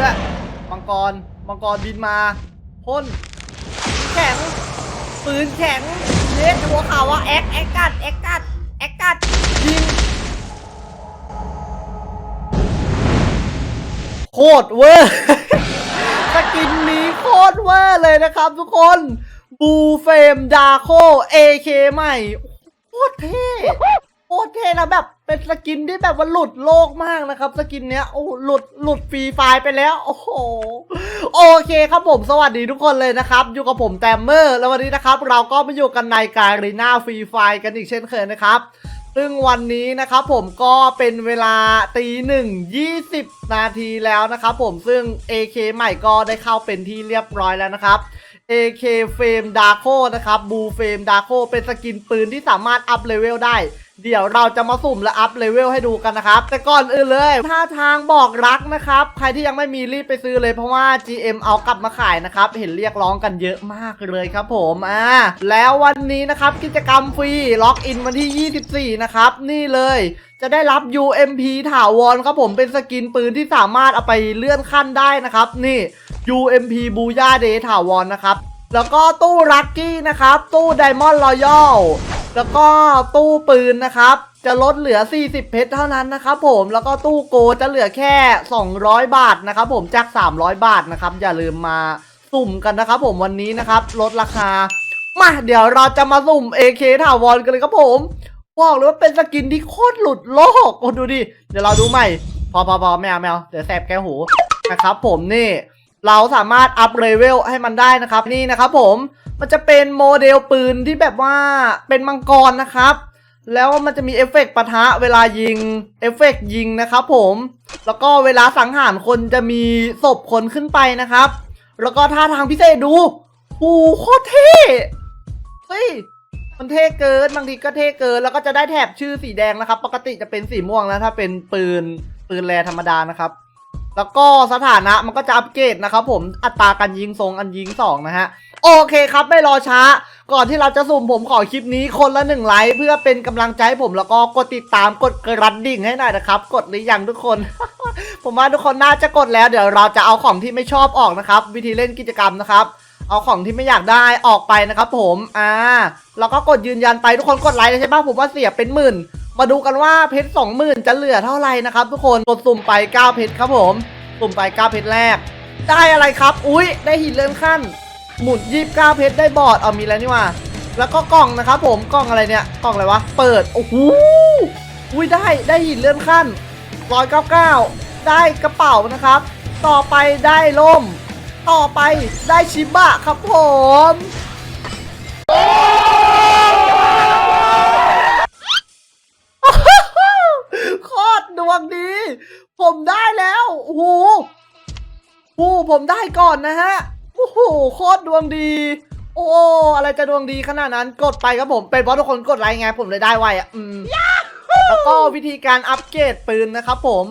ด้วยมังกรมังกรบินมาพ่นแข็งปืนแข็งเล็กหัวขาวว่าแอ็กแอ็กกัดแอ็กกัดแอ็กกัดยิงโคตรเวอร์สกินนี้โคตรเวอร์เลยนะครับทุกคนบูเฟมดาโคเอเคใหม่โคตรเท่ โคตรเท่นะแบบเป็นสกินที่แบบว่าหลุดโลกมากนะครับ สกินเนี้ยโอ้หลุดหลุดฟรีไฟล์ไปแล้ว โอ้โหโอเคครับผมสวัสดีทุกคนเลยนะครับ อยู่กับผมแตมเมอร์ แล้ววันนี้นะครับ เราก็มาอยู่กันในการีนาฟรีไฟล์กันอีกเช่นเคยนะครับซึ่งวันนี้นะครับผมก็เป็นเวลาตีหนึ่งยี่สิบนาทีแล้วนะครับผมซึ่ง AK ใหม่ก็ได้เข้าเป็นที่เรียบร้อยแล้วนะครับ AK Frame Darko นะครับ Blue Frame Darko เป็นสกินปืนที่สามารถอัพเลเวลได้ เดี๋ยวเราจะมาสุ่มและอัพเลเวลให้ดูกันนะครับ แต่ก่อนอื่นเลยถ้าทางบอกรักนะครับ ใครที่ยังไม่มีรีบไปซื้อเลยเพราะว่า GM เอากลับมาขายนะครับ เห็นเรียกร้องกันเยอะมากเลยครับผมอ่าแล้ววันนี้นะครับกิจกรรมฟรีล็อกอินวันที่ 24 นะครับ นี่เลยจะได้รับ UMP ถาวรครับผมเป็นสกินปืนที่สามารถเอาไปเลื่อนขั้นได้นะครับ นี่ UMP บูย่าเดถาวรนะครับ แล้วก็ตู้ลัคกี้นะครับ ตู้ไดมอนด์รอยัลแล้วก็ตู้ปืนนะครับ จะลดเหลือ 40 เพชรเท่านั้นนะครับผมแล้วก็ตู้โกจะเหลือแค่ 200 บาทนะครับผมจาก 300 บาทนะครับอย่าลืมมาสุ่มกันนะครับผมวันนี้นะครับลดราคามาเดี๋ยวเราจะมาสุ่ม AK ถาวรกันเลยครับผมบอกเลยว่าเป็นสกินที่โคตรหลุดโลกโอ้ดูดิ เดี๋ยวเราดูใหม่ พอพอพอแมวแมวเดี๋ยวแสบแก้หูนะครับผมนี่ เราสามารถอัพเลเวลให้มันได้นะครับนี่นะครับผมมันจะเป็นโมเดลปืนที่แบบว่าเป็นมังกรนะครับ แล้วมันจะมีเอฟเฟกต์ปะทะเวลายิงเอฟเฟกต์ยิงนะครับผมแล้วก็เวลาสังหารคนจะมีศพคนขึ้นไปนะครับ แล้วก็ท่าทางพิเศษดูโอ้โหโคตรเท่เฮ้ยมันเท่เกินบางทีก็เท่เกินแล้วก็จะได้แถบชื่อสีแดงนะครับ ปกติจะเป็นสีม่วงแล้วถ้าเป็นปืนปืนแรธรรมดานะครับ แล้วก็สถานะมันก็จะอัปเกรดนะครับผมอัตราการยิงทรงอันยิงสองนะฮะโอเคครับไม่รอช้า ก่อนที่เราจะสุ่มผมขอคลิปนี้คนละหนึ่งไลค์เพื่อเป็นกำลังใจให้ผมแล้วก็กดติดตามกดกระดิ่งให้หน่อยนะครับ กดหรือยังทุกคน ผมว่าทุกคนน่าจะกดแล้วเดี๋ยวเราจะเอาของที่ไม่ชอบออกนะครับ วิธีเล่นกิจกรรมนะครับ เอาของที่ไม่อยากได้ออกไปนะครับ ผมอ่าแล้วก็กดยืนยันไปทุกคนกดไลค์ใช่ปะผมว่าเสียเป็นหมื่น มาดูกันว่าเพชรสองหมื่นจะเหลือเท่าไหร่นะครับ ทุกคนกดสุ่มไปเก้าเพชรครับผมสุ่มไปเก้าเพชรแรก ได้อะไรครับ อุ้ยได้หินเลื่อนขั้น หมุนยีบเก้าเพชรได้บอร์ดเอามีแล้วนี่ว่า แล้วก็กล่องนะครับผมกล่องอะไรเนี่ยกล่องอะไรวะเปิดโอ้โหอุ้ยได้ได้หินเลื่อนขั้นร้อยเก้าเก้าได้กระเป๋านะครับ ต่อไปได้ล่ม ต่อไปได้ชิบะครับผม ผมได้แล้วโอ้โหโอ้โหผมได้ก่อนนะฮะโอ้โหโคตรดวงดี โอ้อะไรจะดวงดีขนาดนั้นกดไปครับผมเป็นเพราะทุกคนกดไลค์ไงผมเลยได้ไวอะอืมแล้วก็วิธีการอัปเกรดปืนนะครับผม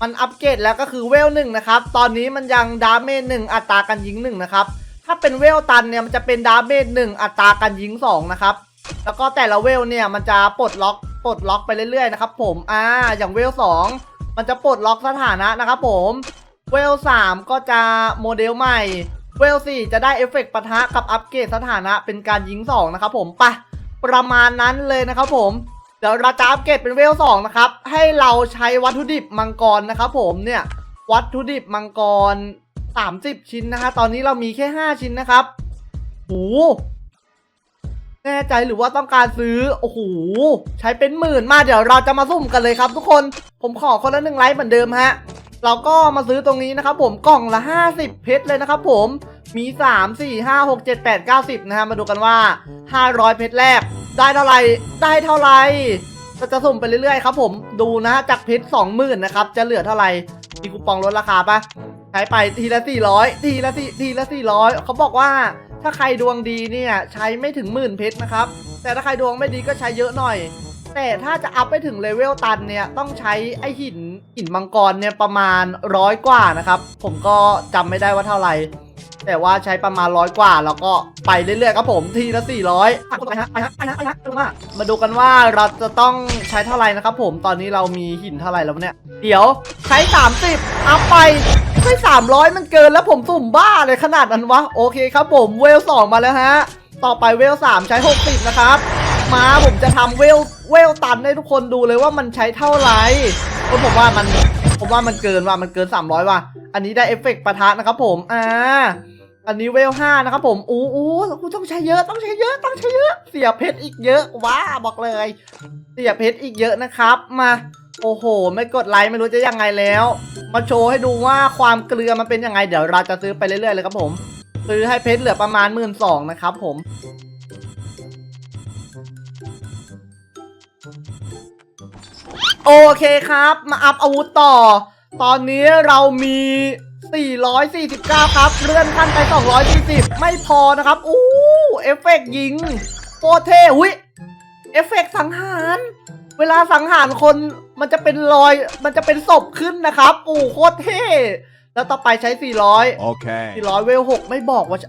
มันอัปเกรดแล้วก็คือเวลหนึ่งนะครับ ตอนนี้มันยังดาเมจหนึ่งอัตราการยิงหนึ่งนะครับ ถ้าเป็นเวลตันเนี่ยมันจะเป็นดาเมจหนึ่งอัตราการยิงสองนะครับ แล้วก็แต่ละเวลเนี่ยมันจะปลดล็อกปลดล็อกไปเรื่อยๆนะครับผม อ่า อย่างเวลสอง มันจะปลดล็อกสถานะนะครับผมเวลสามก็จะโมเดลใหม่เวลสี่จะได้เอฟเฟกต์ปะทะกับอัปเกรดสถานะเป็นการยิงสองนะครับผมปะประมาณนั้นเลยนะครับผมเดี๋ยวเราจะอัปเกรดเป็นเวลสองนะครับ ให้เราใช้วัตถุดิบมังกรนะครับผมเนี่ยวัตถุดิบมังกร 30 ชิ้นนะคะ ตอนนี้เรามีแค่ 5 ชิ้นนะครับโอ้โห แน่ใจหรือว่าต้องการซื้อ โอ้โห ใช้เป็นหมื่นมาเดี๋ยวเราจะมาสุ่มกันเลยครับทุกคน ผมขอคนละหนึ่งไลค์เหมือนเดิมฮะ เราก็มาซื้อตรงนี้นะครับผมกล่องละ 50 เพชรเลยนะครับผมมี 3 4 5 6 7 8 9 10 นะฮะ มาดูกันว่า 500 เพชรแรก ได้เท่าไหร่ได้เท่าไหร่ก็จะสุ่มไปเรื่อยๆครับผมดูนะจากเพชร20,000นะครับจะเหลือเท่าไหร่มีคูปองลดราคาปะใช้ไปทีละ 400 ทีละ4ทีละ 400 เขาบอกว่า ถ้าใครดวงดีเนี่ยใช้ไม่ถึงหมื่นเพชรนะครับ แต่ถ้าใครดวงไม่ดีก็ใช้เยอะหน่อย แต่ถ้าจะอัพไปถึงเลเวลตันเนี่ยต้องใช้ไอหินหินมังกรเนี่ยประมาณร้อยกว่านะครับ ผมก็จำไม่ได้ว่าเท่าไหร่แต่ว่าใช้ประมาณร้อยกว่าแล้วก็ไปเรื่อยๆครับผมทีละสี่ร้อยไปฮะไปฮะไปฮะไปฮะมามาดูกันว่าเราจะต้องใช้เท่าไหร่นะครับผมตอนนี้เรามีหินเท่าไหร่แล้วเนี่ย เดี๋ยวใช้ 30 อัพไปไม่สามร้อยมันเกินแล้วผมสุ่มบ้าเลยขนาดนั้นวะ โอเคครับผมเวลสองมาแล้วฮะ ต่อไปเวลสามใช้หกสิบนะครับมาผมจะทำเวลเวลตันให้ทุกคนดูเลยว่ามันใช้เท่าไหร่ผมว่ามันผมว่ามันเกินว่ะมันเกิน 300 ว่ะ อันนี้ได้เอฟเฟกต์ปะทะนะครับผม อ่า อันนี้เวลห้านะครับผม อู้อู้อู้ต้องใช้เยอะ ต้องใช้เยอะ ต้องใช้เยอะ เสียเพชรอีกเยอะ ว้า บอกเลย เสียเพชรอีกเยอะนะครับ มา โอ้โห ไม่กดไลค์ไม่รู้จะยังไงแล้ว มาโชว์ให้ดูว่าความเกลือมันเป็นยังไง เดี๋ยวเราจะซื้อไปเรื่อยๆเลยครับผม ซื้อให้เพชรเหลือประมาณหมื่นสองนะครับผมโอเคครับ มาอัพอาวุธต่อ ตอนนี้เรามี 449 ครับ เลื่อนขั้นไป 240 ไม่พอนะครับ อู้เอฟเฟกต์ยิงโคตรเท่หุยเอฟเฟกต์สังหาร เวลาสังหารคน มันจะเป็นรอย มันจะเป็นศพขึ้นนะครับอู้โคตรเท่ แล้วต่อไปใช้ 400 Okay. 400 เวล 6 ไม่บอกว่าจะ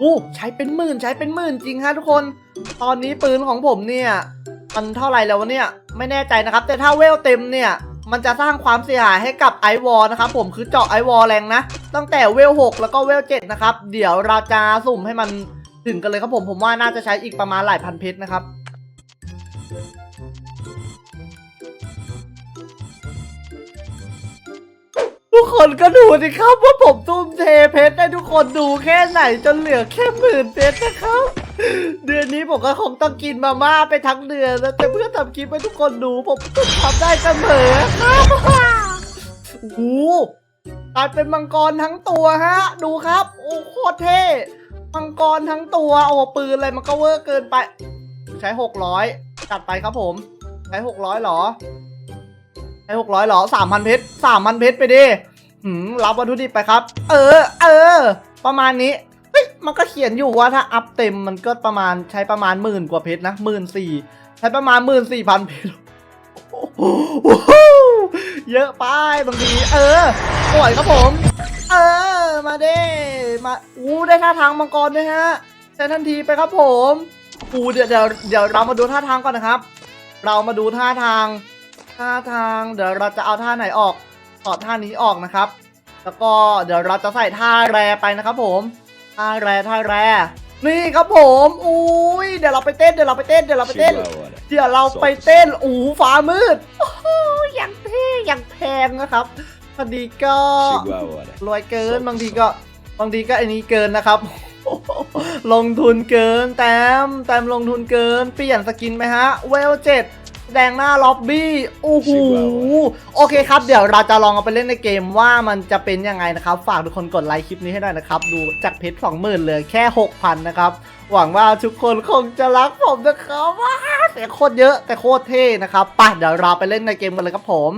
อู้ใช้เป็นหมื่นใช้เป็นหมื่นจริงฮะทุกคน ตอนนี้ปืนของผมเนี่ย มันเท่าไหร่แล้ววะเนี่ย ไม่แน่ใจนะครับ แต่ถ้าเวลเต็มเนี่ย มันจะสร้างความเสียหายให้กับไอวอลนะครับผมคือเจาะไอวอลแรงนะ ตั้งแต่เวล 6 แล้วก็เวล 7 นะครับ เดี๋ยวเราจะสุ่มให้มันถึงกันเลยครับผม ผมว่าน่าจะใช้อีกประมาณหลายพันเพชรนะครับ กคนก็ดูสิครับว่าผมตุ้มเทเพชรให้ทุกคนดูแค่ไหนจนเหลือแค่หมื่นเพชรนะครับ เดือนนี้ผมก็คงต้องกินมาม่าไปทั้งเดือนแล้วแต่เพื่อทำคลิปให้ทุกคนดูผมทำได้เสมอครับโอ้โหกลายเป็นมังกรทั้งตัวฮะ ดูครับ โอ้โคตรเท่มังกรทั้งตัวโอ้ปืนอะไรมันก็เวอร์เกินไป ใช้หกร้อยจัดไปครับผม ใช้หกร้อยหรอใช้หกร้อยหรอสามพันเพชรสามพันเพชรไปดิ หืมรับวัตถุดิบไปครับ เออ เออ ประมาณนี้เฮ้ยมันก็เขียนอยู่ว่าถ้าอัพเต็มมันก็ประมาณใช้ประมาณหมื่นกว่าเพชรนะหมื่นสี่ใช้ประมาณหมื่นสี่พันเพชรเยอะไปบางที เออปล่อยครับผม เออ มาเด้ มา อู้ได้ท่าทางมังกรด้วยฮะใช้ทันทีไปครับผมอูเดี๋ยวเดี๋ยวเดี๋ยวเรามาดูท่าทางก่อนนะครับ เรามาดูท่าทาง ท่าทาง เดี๋ยวเราจะเอาท่าไหนออก ถอดท่านี้ออกนะครับ แล้วก็เดี๋ยวเราจะใส่ท่าแรไปนะครับผม ท่าแรท่าแร นี่ครับผม อุ้ยเดี๋ยวเราไปเต้น เดี๋ยวเราไปเต้น เดี๋ยวเราไปเต้น เดี๋ยวเราไปเต้นอู้ฟ้ามืด โอ้โหอย่างเท่อย่างแพงนะครับพอดีก็รวยเกิน บางทีก็ บางทีก็อันนี้เกินนะครับ ลงทุนเกิน แต้ม แต้มลงทุนเกิน เปลี่ยนสกินไหมฮะ เวลเจ็ด แดงหน้าล็อบบี้โอ้โหโอเคครับ เดี๋ยวเราจะลองเอาไปเล่นในเกมว่ามันจะเป็นยังไงนะครับ ฝากทุกคนกดไลค์คลิปนี้ให้ได้นะครับ ดูจากเพชรสองหมื่นเหลือแค่หกพันนะครับ หวังว่าทุกคนคงจะรักผมนะครับว้าเสียงโคตรเยอะแต่โคตรเท่นะครับไปเดี๋ยวเราไปเล่นในเกมกันเลยครับผม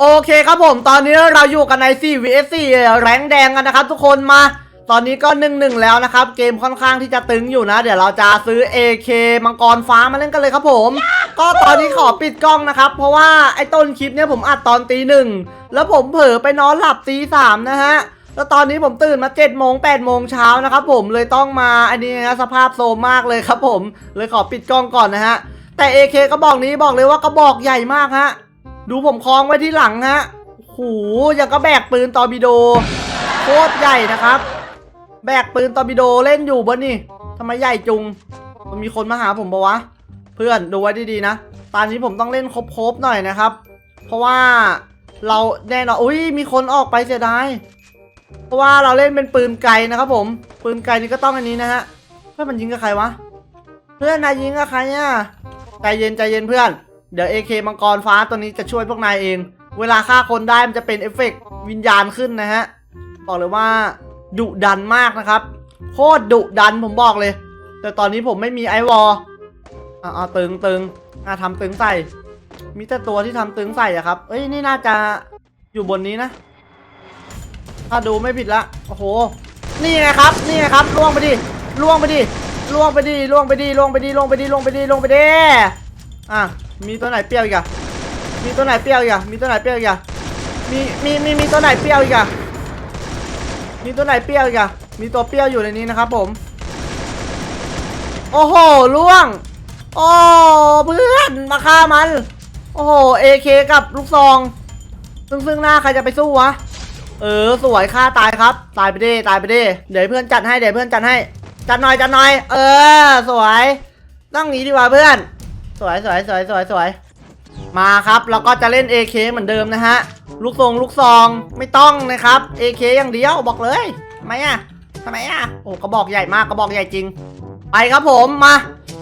โอเคครับผม ตอนนี้เราอยู่กันใน4 vs 4แรงแดงกันนะครับทุกคนมา ตอนนี้ก็หนึ่งหนึ่งแล้วนะครับ เกมค่อนข้างที่จะตึงอยู่นะ เดี๋ยวเราจะซื้อ AK มังกรฟ้ามาเล่นกันเลยครับผม ก็ตอนนี้ขอปิดกล้องนะครับ เพราะว่าไอ้ต้นคลิปเนี่ยผมอัดตอนตีหนึ่งแล้วผมเผลอไปนอนหลับตีสามนะฮะแล้วตอนนี้ผมตื่นมา7จ็ดโมงแปดโมงเช้านะครับผมเลยต้องมาอันนี้นะสภาพโซมมากเลยครับผม เลยขอปิดกล้องก่อนนะฮะแต่ AK กระบอกนี้บอกเลยว่ากระบอกใหญ่มากฮะดูผมคล้องไว้ที่หลังฮะโอ้โหยังก็แบกปืนตอร์ปิโดโคตรใหญ่นะครับ แบกปืนตอร์ปิโดเล่นอยู่บนนี่ทำไมใหญ่จุง มันมีคนมาหาผมปะวะ เพื่อนดูไว้ดีๆนะ ตอนนี้ผมต้องเล่นครบๆหน่อยนะครับ เพราะว่าเราแน่นอนอุ้ยมีคนออกไปเสียดาย เพราะว่าเราเล่นเป็นปืนไกลนะครับผม ปืนไกลนี่ก็ต้องอันนี้นะฮะ เพื่อนมันยิงกับใครวะ เพื่อนนายยิงกับใครอะ ใจเย็นใจเย็นเพื่อน เดี๋ยว AK มังกรฟ้าตัวนี้จะช่วยพวกนายเอง เวลาฆ่าคนได้มันจะเป็นเอฟเฟกต์วิญญาณขึ้นนะฮะ บอกเลยว่า ดุดันมากนะครับ โคตรดุดันผมบอกเลย แต่ตอนนี้ผมไม่มีไอวอลอ่าตึงตึงอ่าทำตึงใส่ มีแต่ตัวที่ทำตึงใส่อะครับ เอ้ยนี่น่าจะอยู่บนนี้นะ ถ้าดูไม่ผิดละ โอ้โห นี่ไงครับ นี่ไงครับล่วงไปดิล่วงไปดิล่วงไปดิล่วงไปดิล่วงไปดิล่วงไปดิล่วงไปดิล่วงไปดิอะมีตัวไหนเปรี้ยวอีกอะมีตัวไหนเปรี้ยวอีกอะมีตัวไหนเปรี้ยวอีกอะมีมีมีมีตัวไหนเปรี้ยวอีกอะ มีตัวไหนเปรี้ยวอีกอะมีตัวเปรี้ยวอยู่ในนี้นะครับผม โอ้โหล่วง โอ้เพื่อนมาฆ่ามัน โอ้โหเอเคกับลูกซอง ซึ่งซึ่งหน้าใครจะไปสู้วะ เออสวยฆ่าตายครับ ตายไปดิตายไปดิเดี๋ยวเพื่อนจัดให้เดี๋ยวเพื่อนจัดให้ จัดหน่อยจัดหน่อย เออ สวยต้องงี้ดีกว่าเพื่อน สวยสวยสวยสวยสวย มาครับเราก็จะเล่น AK เหมือนเดิมนะฮะ ลูกทรงลูกซองไม่ต้องนะครับ AK อย่างเดียวบอกเลยทำไมอะทำไมอะโอ้กระบอกใหญ่มากกระบอกใหญ่จริง ไปครับผมมา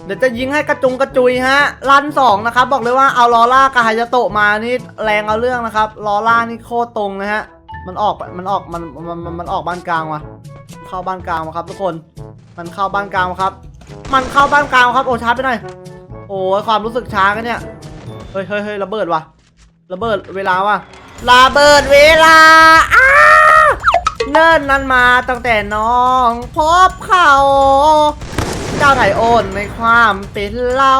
เดี๋ยวจะยิงให้กระจุงกระจุยฮะลันสองนะครับบอกเลยว่าเอาลอล่ากาฮายโตะมานี่แรงเอาเรื่องนะครับลอล่านี่โคตรตรงนะฮะมันออกมันออกมันมันมันออกบ้านกลางว่ะเข้าบ้านกลางมาครับทุกคน มันเข้าบ้านกลางครับ มันเข้าบ้านกลางครับโอ้ช้าไปหน่อยโอ้ความรู้สึกช้ากันเนี่ย ฮ้ยเฮ้ยเฮ้ยระเบิดว่ะระเบิดเวลาว่ะระเบิดเวลาอ้าเนิ่นนั้นมาตั้งแต่น้องพบเขาเจ้าไทยโอนในความเป็นเรา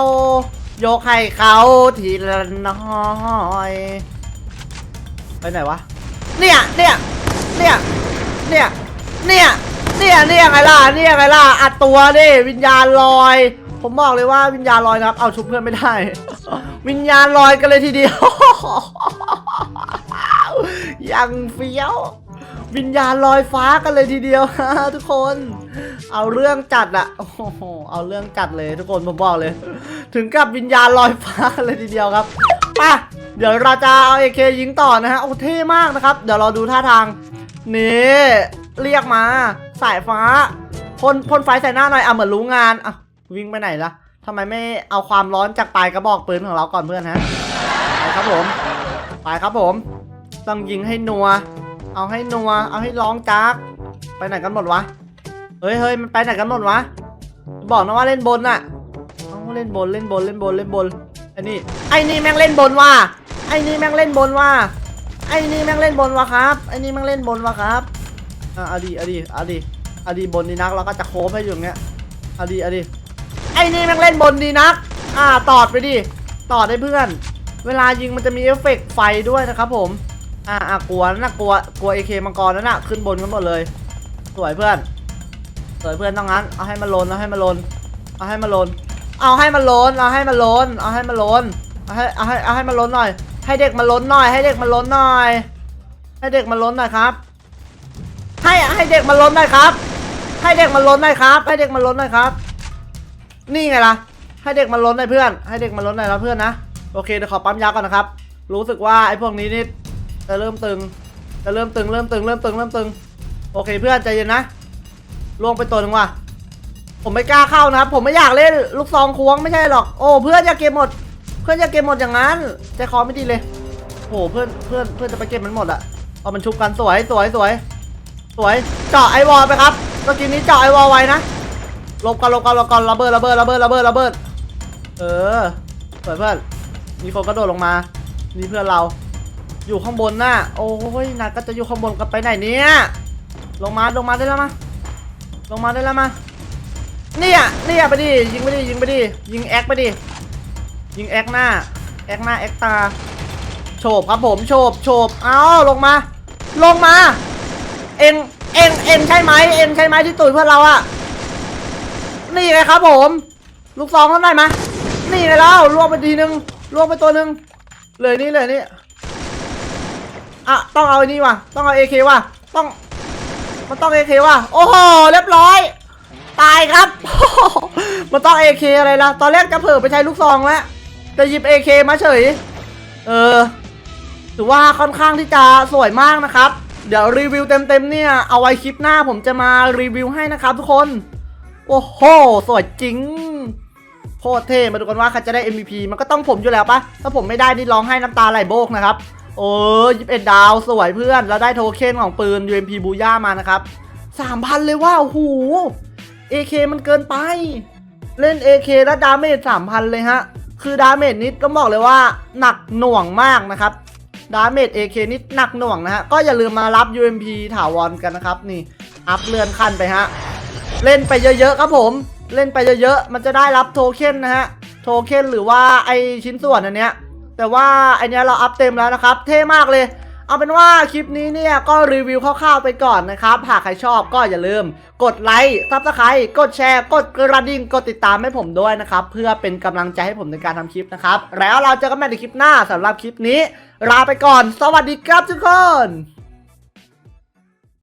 ยกให้เขาทีละน้อยไปไหนวะเนี่ยเนี่ยเนี่ยเนี่ยเนี่ยเนี่ยเนี่ยไงล่ะเนี่ยไงล่ะอัดตัวดิวิญญาณลอย ผมบอกเลยว่าวิญญาณลอยนะครับ เอาชุบเพื่อนไม่ได้ วิญญาณลอยกันเลยทีเดียว ยังเฟี้ยว วิญญาณลอยฟ้ากันเลยทีเดียวทุกคน เอาเรื่องจัดอะโอ้โหเอาเรื่องจัดเลยทุกคนผมบอกเลย ถึงกับวิญญาณลอยฟ้ากันเลยทีเดียวครับไป่ะเดี๋ยวเราจะเอาเอเคยิงต่อนะฮะโอ้เท่มากนะครับ เดี๋ยวเราดูท่าทางนี่เรียกมา สายฟ้าพ่นพ่นไฟใส่หน้าหน่อยอะเหมือนรู้งานอะ วิ่งไปไหนล่ะทำไมไม่เอาความร้อนจากปลายกระบอกปืนของเราก่อนเพื่อนฮะไปครับผมไปครับผม ต้องยิงให้นัว เอาให้นัว เอาให้ร้องจากไปไหนกันหมดวะเฮ้ยเฮ้ยมันไปไหนกันหมดวะบอกนะว่าเล่นบนน่ะเอาเล่นบนเล่นบนเล่นบนเล่นบนไอ้นี่ไอ้นี่แม่งเล่นบนว่ะไอ้นี่แม่งเล่นบนว่ะไอ้นี่แม่งเล่นบนว่ะครับไอ้นี่แม่งเล่นบนว่ะครับอะอดีอดีอดีอดีบนดีนักเราก็จะโค้งให้อยู่งเงี้ยอดีอดี ไอ้นี่แม่งเล่นบนดีนัก อ่าตอดไปดิ ตอดให้เพื่อน เวลายิงมันจะมีเอฟเฟกต์ไฟด้วยนะครับผม อ่าอ่ากลัวนั่นนะกลัว กลัวเอเคมังกรนั่นน่ะขึ้นบนกันหมดเลย สวยเพื่อน สวยเพื่อนต้องงั้น เอาให้มันลน เอาให้มันลน เอาให้มันลน เอาให้มันลน เอาให้มันลน เอาให้มันลน เอาให้ เอาให้ เอาให้มันลนหน่อย ให้เด็กมันลนหน่อย ให้เด็กมันลนหน่อย ให้เด็กมันลนหน่อยครับ ให้ ให้เด็กมันลนหน่อยครับ ให้เด็กมันลนหน่อยครับ ให้เด็กมันลนหน่อยครับ นี่ไงล่ะ ให้เด็กมันล้นหน่อยเพื่อน ให้เด็กมันล้นหน่อยนะเพื่อนนะ โอเคเดี๋ยวขอปั๊มยาก่อนนะครับ รู้สึกว่าไอ้พวกนี้นี่จะเริ่มตึง จะเริ่มตึงเริ่มตึงเริ่มตึงเริ่มตึง โอเคเพื่อนใจเย็นนะลวงไปตัวหนึ่งว่ะ ผมไม่กล้าเข้านะครับ ผมไม่อยากเล่นลูกซองควงไม่ใช่หรอก โอ้เพื่อนอย่าเก็บหมด เพื่อนอย่าเก็บหมดอย่างนั้นใจคอไม่ดีเลย โอ้เพื่อนเพื่อนเพื่อนจะไปเก็บมันหมดอะเอามันชุบกันสวยสวยสวย สวย เจาะไอวอลไปครับเมื่อกี้นี้เจาะไอวอลไว้นะ ลบกันหลบกันหลบกันระเบิดระเบิดระเบิดระเบิดระเบิดเออสวยเพื่อนมีคนกระโดดลงมานี่เพื่อนเรา อยู่ข้างบนน่ะโอ้ยนัดก็จะอยู่ข้างบนกันไปไหนเนี่ยลงมาลงมาได้แล้วมาลงมาได้แล้วมาเนี่ยเนี่ยไปดิยิงไปดิยิงไปดิยิงแอคไปดิยิงแอคหน้าแอคหน้าแอคตาโฉบครับผมโฉบโฉบเอาลงมา ลงมา เอ็งเอ็งเอ็งใช่ไหมเอ็งใช่ไหมที่ตุ๋ยเพื่อนเราอะ นี่ไงครับผม ลูกซองทำได้ไหมนี่ไงแล้วล่วงไปทีนึงล่วงไปตัวหนึ่งเลยนี่เลยนี่อะต้องเอาไอ้นี่ว่ะต้องเอาเอเคว่ะต้อง มันต้องเอเคว่ะโอ้โหเรียบร้อย ตายครับ มันต้องเอเคอะไรล่ะตอนแรกจะเผลอไปใช้ลูกซองแล้วจะหยิบเอเคมาเฉย เออถือว่าค่อนข้างที่จะสวยมากนะครับ เดี๋ยวรีวิวเต็มๆเนี่ย เอาไว้คลิปหน้าผมจะมารีวิวให้นะครับทุกคน โอ้โห สวยจริงโคตรเท่มาดูกันว่าใครจะได้ MVP มันก็ต้องผมอยู่แล้วปะถ้าผมไม่ได้นี่ร้องไห้น้ำตาไหลโบกนะครับ โอ้ยิบเอ็ดดาวสวยเพื่อน แล้วได้โทเค็นของปืน UMP บูย่ามานะครับสามพันเลยว่าโอ้โห AK มันเกินไป เล่น AK แล้วดาเมจสามพันเลยฮะ คือดาเมจนิดก็บอกเลยว่าหนักหน่วงมากนะครับ ดาเมจ AK นิดหนักหน่วงนะฮะ ก็อย่าลืมมารับ UMP ถาวรกันนะครับ นี่ อัพเลื่อนขั้นไปฮะ เล่นไปเยอะๆครับผม เล่นไปเยอะๆมันจะได้รับโทเค็นนะฮะโทเค็นหรือว่าไอชิ้นส่วนอันเนี้ยแต่ว่าไอเนี้ยเราอัพเต็มแล้วนะครับ เท่มากเลยเอาเป็นว่าคลิปนี้เนี่ยก็รีวิวคร่าวๆไปก่อนนะครับ หากใครชอบก็อย่าลืม กดไลค์ซับสไครต์กดแชร์ กดกระดิ่ง กดติดตามให้ผมด้วยนะครับ เพื่อเป็นกำลังใจให้ผมในการทำคลิปนะครับ แล้วเราจอกันใหม่ในคลิปหน้าสำหรับคลิปนี้ลาไปก่อน สวัสดีครับทุกคน